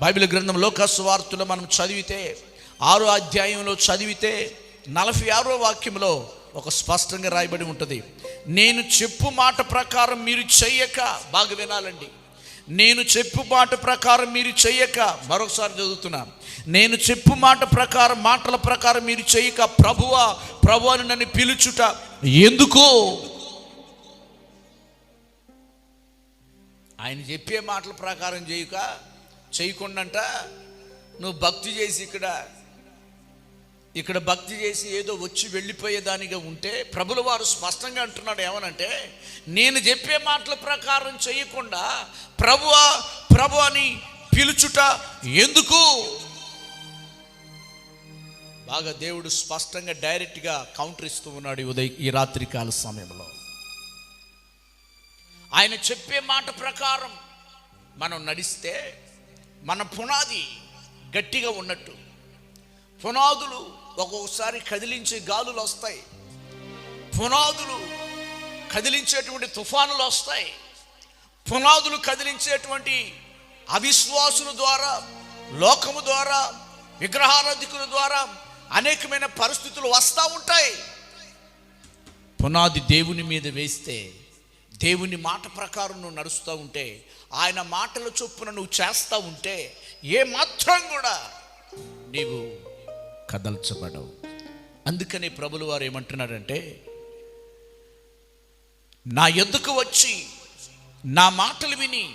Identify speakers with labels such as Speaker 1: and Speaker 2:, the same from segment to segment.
Speaker 1: Bible గ్రంథం లోకస్వార్తలో మనం చదివితే ఆరో అధ్యాయంలో చదివితే నలభై ఆరో వాక్యంలో ఒక స్పష్టంగా రాయబడి ఉంటుంది. నేను చెప్పు మాట ప్రకారం మీరు చెయ్యక బాగా వినాలండి. నేను చెప్పు మాట ప్రకారం మీరు చెయ్యక మరొకసారి చదువుతున్నా. నేను చెప్పు మాట ప్రకారం మాటల ప్రకారం మీరు చెయ్యక ప్రభువా ప్రభు అని నన్ను పిలుచుట ఎందుకు? ఆయన చెప్పే మాటల ప్రకారం చేయక చేయకుండాంట నువ్వు భక్తి చేసి ఇక్కడ ఇక్కడ భక్తి చేసి ఏదో వచ్చి వెళ్ళిపోయేదానిగా ఉంటే ప్రభుల వారు స్పష్టంగా అంటున్నాడు ఏమనంటే నేను చెప్పే మాటల ప్రకారం చేయకుండా ప్రభు ప్రభు అని పిలుచుట ఎందుకు? బాగా దేవుడు స్పష్టంగా డైరెక్ట్గా కౌంటర్ ఇస్తూ ఉన్నాడు ఉదయ ఈ రాత్రికాల సమయంలో. ఆయన చెప్పే మాట ప్రకారం మనం నడిస్తే మన పునాది గట్టిగా ఉన్నట్టు. పునాదులు ఒక్కొక్కసారి కదిలించే గాలులు వస్తాయి. పునాదులు కదిలించేటువంటి తుఫానులు వస్తాయి. పునాదులు కదిలించేటువంటి అవిశ్వాసుల ద్వారా లోకము ద్వారా విగ్రహారాధికుల ద్వారా అనేకమైన పరిస్థితులు వస్తూ ఉంటాయి. పునాది దేవుని మీద వేస్తే దేవుని మాట ప్రకారం నువ్వు నడుస్తూ ఉంటే ఆయన మాటల చొప్పున నువ్వు చేస్తూ ఉంటే ఏ మాత్రం కూడా నీవు కదల్చబడవు. అందుకని ప్రభులు వారు ఏమంటున్నారంటే నా ఎద్దుకు వచ్చి నా మాటలు విని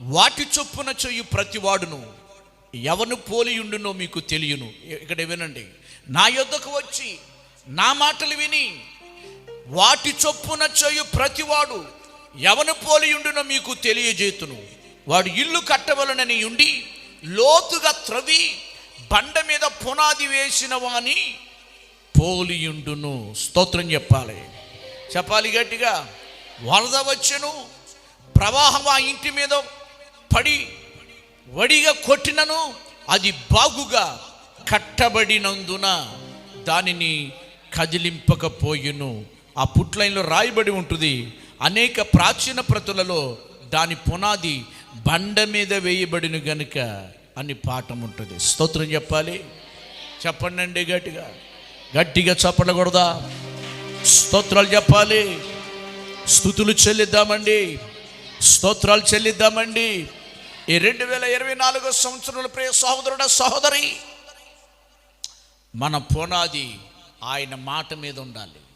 Speaker 1: వాటి చొప్పున చెయ్యి ప్రతివాడును ఎవను పోలియుండునో మీకు తెలియను. ఇక్కడ వినండి. నా యొద్దకు వచ్చి నా మాటలు విని వాటి చొప్పున చేయు ప్రతివాడు ఎవను పోలియుండునో మీకు తెలియజేతును. వాడు ఇల్లు కట్టవలనని ఉండి లోతుగా త్రవి బండ మీద పునాది వేసిన వాని పోలియుండును స్తోత్రం చెప్పాలి. చెప్పాలి గట్టిగా వరద వచ్చెను ప్రవాహం ఆ ఇంటి మీద పడి వడిగా కొట్టినను అది బాగుగా కట్టబడినందున దానిని కదిలింపకపోయును. ఆ పుట్లైన్లో రాయబడి ఉంటుంది అనేక ప్రాచీన ప్రతులలో దాని పునాది బండ మీద వేయబడిన గనుక అని పాఠం ఉంటుంది స్తోత్రం చెప్పాలి? చెప్పండి అండి గట్టిగా. గట్టిగా చెప్పకూడదా స్తోత్రాలు చెప్పాలి? స్థుతులు చెల్లిద్దామండి. స్తోత్రాలు చెల్లిద్దామండి. ఈ రెండు వేల ఇరవై నాలుగో సంవత్సరంలో ప్రియ సహోదరుడ సహోదరి మన పునాది ఆయన మాట మీద ఉండాలి.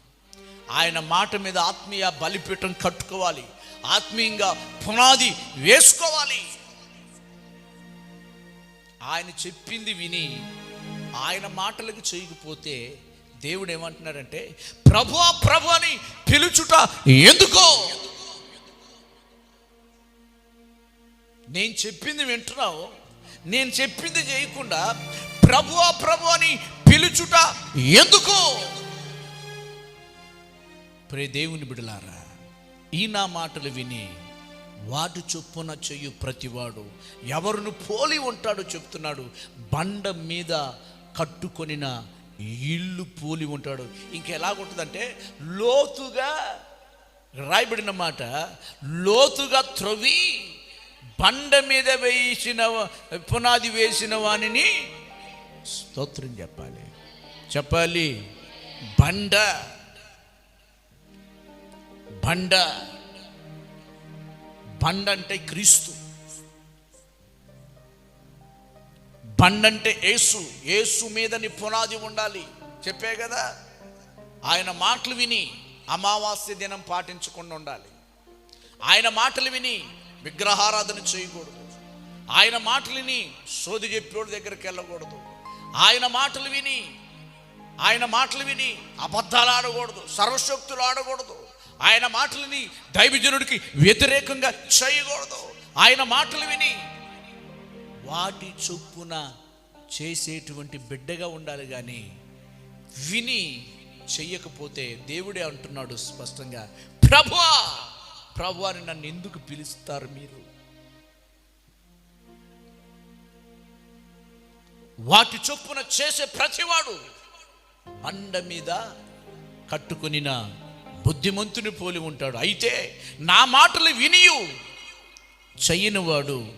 Speaker 1: ఆయన మాట మీద ఆత్మీయ బలిపీఠం కట్టుకోవాలి. ఆత్మీయంగా పునాది వేసుకోవాలి. ఆయన చెప్పింది విని ఆయన మాటలకు చేయకపోతే దేవుడు ఏమంటున్నాడంటే ప్రభు ప్రభు అని పిలుచుట ఎందుకో? నేను చెప్పింది వింటున్నావు. నేను చెప్పింది చేయకుండా ప్రభు ప్రభు అని పిలుచుట ఎందుకు? ప్రే దేవుని బిడలారా ఈ నా మాటలు విని వాటి చొప్పున చెయ్యు ప్రతివాడు ఎవరిని పోలి ఉంటాడో చెప్తున్నాడు బండ మీద కట్టుకొనిన ఇల్లు పోలి ఉంటాడు ఇంకెలాగుంటుందంటే లోతుగా రాయబడిన మాట లోతుగా త్రవి బండ మీద వేసిన పునాది వేసిన వానిని స్తోత్రం చెప్పాలి చెప్పాలి బండ బండ. బండ అంటే క్రీస్తు. బండ అంటే యేసు. యేసు మీద నీ పునాది ఉండాలి. చెప్పే కదా? ఆయన మాటలు విని అమావాస్య దినం పాటించకుండా ఉండాలి. ఆయన మాటలు విని విగ్రహారాధన చేయకూడదు. ఆయన మాటలు విని సోది చెప్పేవాడి దగ్గరికి వెళ్ళకూడదు. ఆయన మాటలు విని ఆయన మాటలు విని అబద్ధాలు ఆడకూడదు. సర్వశక్తులు ఆడకూడదు. ఆయన మాటలని దైవజనుడికి వ్యతిరేకంగా చేయకూడదు. ఆయన మాటలు విని వాటి చొప్పున చేసేటువంటి బిడ్డగా ఉండాలి కానీ విని చెయ్యకపోతే దేవుడే అంటున్నాడు స్పష్టంగా ప్రభువా ప్రభు అని నన్ను ఎందుకు పిలుస్తారు మీరు? వాటి చొప్పున చేసే ప్రతివాడు అండ మీద కట్టుకునిన బుద్ధిమంతుని పోలి ఉంటాడు. అయితే నా మాటలు వినియు. చెయ్యనివాడు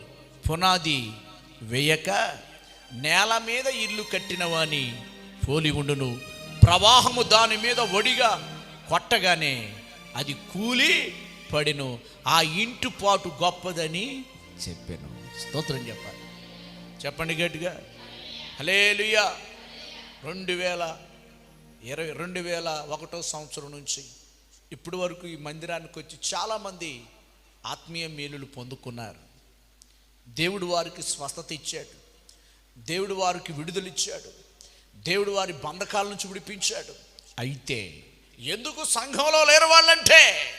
Speaker 1: పునాది వేయక నేల మీద ఇల్లు కట్టిన వాని పోలి ఉండును. ప్రవాహము దాని మీద ఒడిగా కొట్టగానే అది కూలి పడిను. ఆ ఇంటి పాటు గొప్పదని చెప్పాను. స్తోత్రం చెప్పాలి. చెప్పండి గట్టిగా. హలేలుయా రెండు వేల ఇరవై రెండు వేల ఒకటో సంవత్సరం నుంచి ఇప్పటి వరకు ఈ మందిరానికి వచ్చి చాలామంది ఆత్మీయ మేలులు పొందుకున్నారు. దేవుడు వారికి స్వస్థత ఇచ్చాడు. దేవుడు వారికి విడుదలిచ్చాడు దేవుడు వారి బంధకాల నుంచి విడిపించాడు. అయితే ఎందుకు సంఘంలో లేరు వాళ్ళంటే?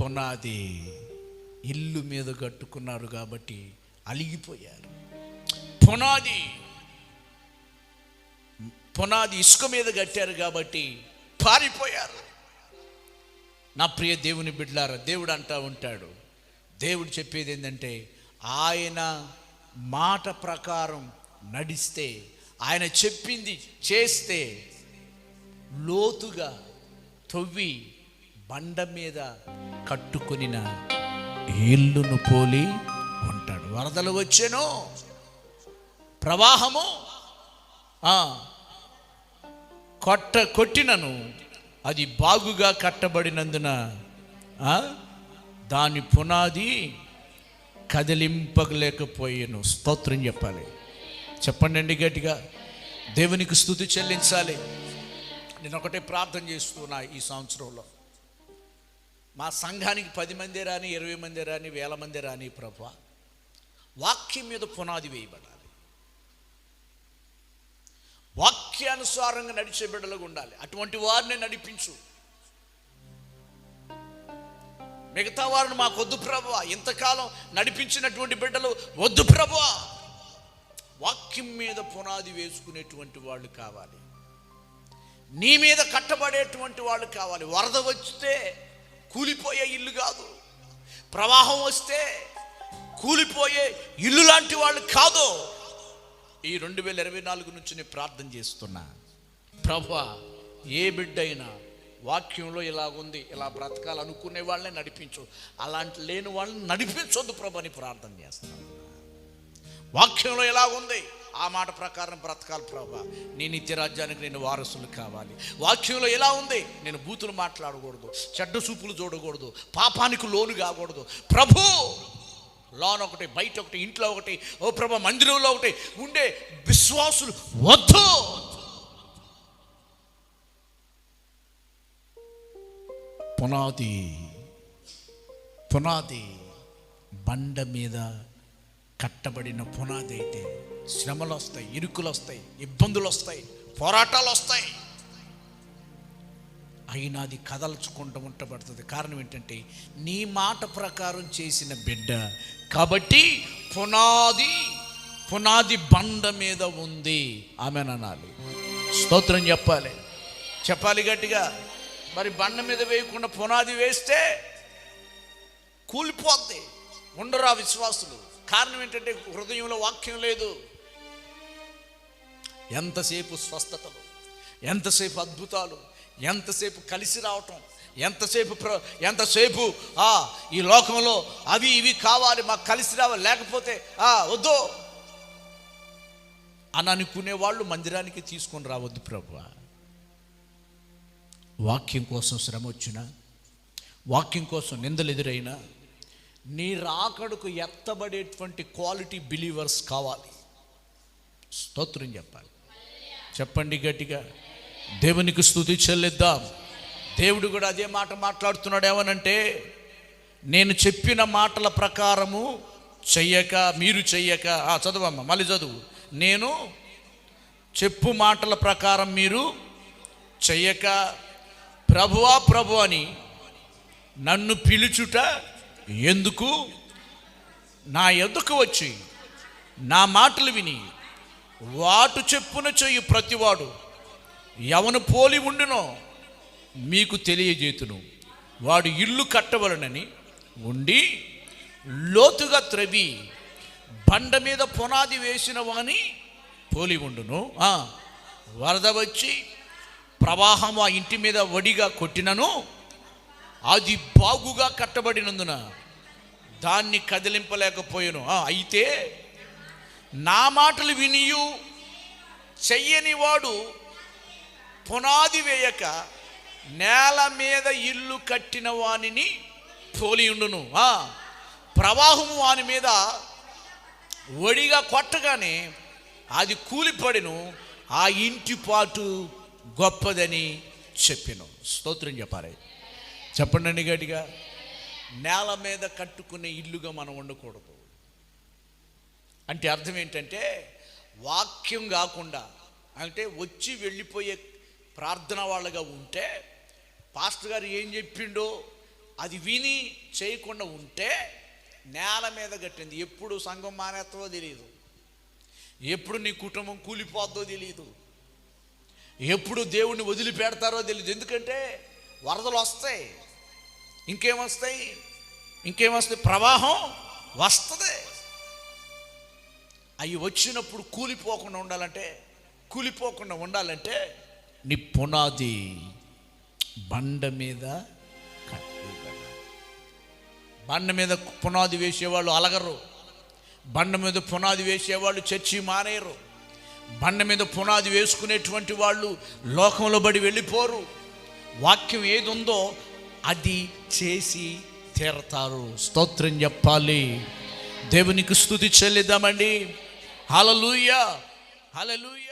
Speaker 1: పునాది ఇల్లు మీద కట్టుకున్నారు కాబట్టి అలిగిపోయారు. పునాది పునాది ఇసుక మీద కట్టారు కాబట్టి పారిపోయారు. నా ప్రియ దేవుని బిడ్లారా దేవుడు అంటా ఉంటాడు. దేవుడు చెప్పేది ఏంటంటే ఆయన మాట ప్రకారం నడిస్తే ఆయన చెప్పింది చేస్తే లోతుగా తొవ్వి బండ మీద కట్టుకుని ఇల్లును పోలి ఉంటాడు. వరదలు వచ్చెను ప్రవాహము కొట్ట కొట్టినను అది బాగుగా కట్టబడినందున దాని పునాది కదిలింపలేకపోయాను. స్తోత్రం చెప్పాలి. చెప్పండి అండి గట్టిగా. దేవునికి స్థుతి చెల్లించాలి. నేను ఒకటే ప్రార్థన చేస్తున్నా ఈ సంవత్సరంలో. మా సంఘానికి పది మంది రాని ఇరవై మంది రాని వేల మంది రాని ప్రభా వాక్యం మీద పునాది వేయబడాలి. వాక్యానుసారంగా నడిచే బిడ్డలుగా ఉండాలి. అటువంటి వారిని నడిపించు. మిగతా వారిని మాకు వద్దు ప్రభు ఇంతకాలం నడిపించినటువంటి బిడ్డలు వద్దు ప్రభు వాక్యం మీద పునాది వేసుకునేటువంటి వాళ్ళు కావాలి. నీ మీద కట్టబడేటువంటి వాళ్ళు కావాలి. వరద వస్తే కూలిపోయే ఇల్లు కాదు. ప్రవాహం వస్తే కూలిపోయే ఇల్లు లాంటి వాళ్ళు కాదు. ఈ రెండు వేల ఇరవై నాలుగు నుంచి నేను ప్రార్థన చేస్తున్నా. ప్రభా ఏ బిడ్డ అయినా వాక్యంలో ఇలా ఉంది ఇలా బ్రతకాలనుకునే వాళ్ళని నడిపించు. అలాంటి లేని వాళ్ళని నడిపించొద్దు ప్రభు అని ప్రార్థన చేస్తాను వాక్యంలో ఎలా ఉంది ఆ మాట ప్రకారం బ్రతకాలి ప్రభా. నీ నిత్య రాజ్యానికి నేను వారసులు కావాలి. వాక్యంలో ఎలా ఉంది నేను బూతులు మాట్లాడకూడదు చెడ్డ చూపులు చూడకూడదు పాపానికి లోను కాకూడదు. ప్రభు లోన్ ఒకటి బయట ఒకటి ఇంట్లో ఒకటి ఓ ప్రభ మందిరంలో ఒకటి ఉండే విశ్వాసులు వద్దు. పునాది పునాది బండ మీద కట్టబడిన పునాది అయితే శ్రమలు వస్తాయి ఇరుకులు వస్తాయి ఇబ్బందులు వస్తాయి పోరాటాలు వస్తాయి. అయినా అది కదల్చుకుంటూ ఉంటబడుతుంది. కారణం ఏంటంటే నీ మాట ప్రకారం చేసిన బిడ్డ కాబట్టి పునాది పునాది బండ మీద ఉంది. ఆమె అనాలి. స్తోత్రం చెప్పాలి. చెప్పాలి గట్టిగా. మరి బండ మీద వేయకుండా పునాది వేస్తే కూలిపోద్ది. ఉండరు ఆ విశ్వాసులు. కారణం ఏంటంటే హృదయంలో వాక్యం లేదు. ఎంతసేపు స్వస్థతలు ఎంతసేపు అద్భుతాలు ఎంతసేపు కలిసి రావటం ఎంతసేపు ప్ర ఎంతసేపు ఈ లోకంలో అవి ఇవి కావాలి మాకు కలిసి రావాలి లేకపోతే వద్దు. అని అనుకునే వాళ్ళు మందిరానికి తీసుకొని రావద్దు ప్రభు వాక్యం కోసం శ్రమ వచ్చినా వాక్యం కోసం నిందలు ఎదురైనా నీ రాకడకు ఎత్తబడేటువంటి క్వాలిటీ బిలీవర్స్ కావాలి. స్తోత్రం చెప్పాలి. చెప్పండి గట్టిగా. దేవునికి స్థుతి చెల్లిద్దాం. దేవుడు కూడా అదే మాట మాట్లాడుతున్నాడు ఏమనంటే నేను చెప్పిన మాటల ప్రకారము చెయ్యక మీరు చెయ్యక. ఆ, చదవమ్మ మళ్ళీ చదువు. నేను చెప్పు మాటల ప్రకారం మీరు చెయ్యక ప్రభువా ప్రభు అని నన్ను పిలుచుట ఎందుకు? నా ఎద్దుకు వచ్చి? నా మాటలు విని వాటు చెప్పున చెయ్యి ప్రతివాడు. ఎవను పోలి ఉండునో? మీకు తెలియజేతును. వాడు ఇల్లు కట్టవలనని ఉండి లోతుగా త్రవి బండ మీద పునాది వేసిన వాని పోలి ఉండును. వరద వచ్చి ప్రవాహం ఆ ఇంటి మీద వడిగా కొట్టినను అది బాగుగా కట్టబడినందున దాన్ని కదిలింపలేకపోయాను. అయితే నా మాటలు వినియు చెయ్యని వాడు పునాది వేయక నేల మీద ఇల్లు కట్టిన వానిని పోలియుండును ప్రవాహము వాని మీద ఒడిగా కొట్టగానే అది కూలిపడిను. ఆ ఇంటి పాటు గొప్పదని చెప్పిను. స్తోత్రం చెప్పాలి. చెప్పండి గట్టిగా. నేల మీద కట్టుకునే ఇల్లుగా మనం ఉండకూడదు. అంటే అర్థం ఏంటంటే వాక్యం కాకుండా అంటే వచ్చి వెళ్ళిపోయే ప్రార్థన వాళ్ళగా ఉంటే పాస్టర్ గారు ఏం చెప్పిండో అది విని చేయకుండా ఉంటే నేల మీద కట్టింది. ఎప్పుడు సంఘం మానేస్తుందో తెలియదు ఎప్పుడు నీ కుటుంబం కూలిపోద్దో తెలియదు ఎప్పుడు దేవుణ్ణి వదిలిపెడతారో తెలియదు ఎందుకంటే వరదలు వస్తాయి. ఇంకేమొస్తాయి ఇంకేమొస్తాయి ప్రవాహం వస్తుంది. అవి వచ్చినప్పుడు కూలిపోకుండా ఉండాలంటే కూలిపోకుండా ఉండాలంటే నీ పునాది బండ మీద బండ మీద పునాది వేసేవాళ్ళు అలగరు. బండ మీద పునాది వేసేవాళ్ళు చర్చి మానేయరు. బండ మీద పునాది వేసుకునేటువంటి వాళ్ళు లోకంలో బడి వెళ్ళిపోరు. వాక్యం ఏది ఉందో అది చేసి తీరతారు. స్తోత్రం చెప్పాలి. దేవునికి స్థుతి చెల్లిద్దామండి. హలలుయ హలలుయ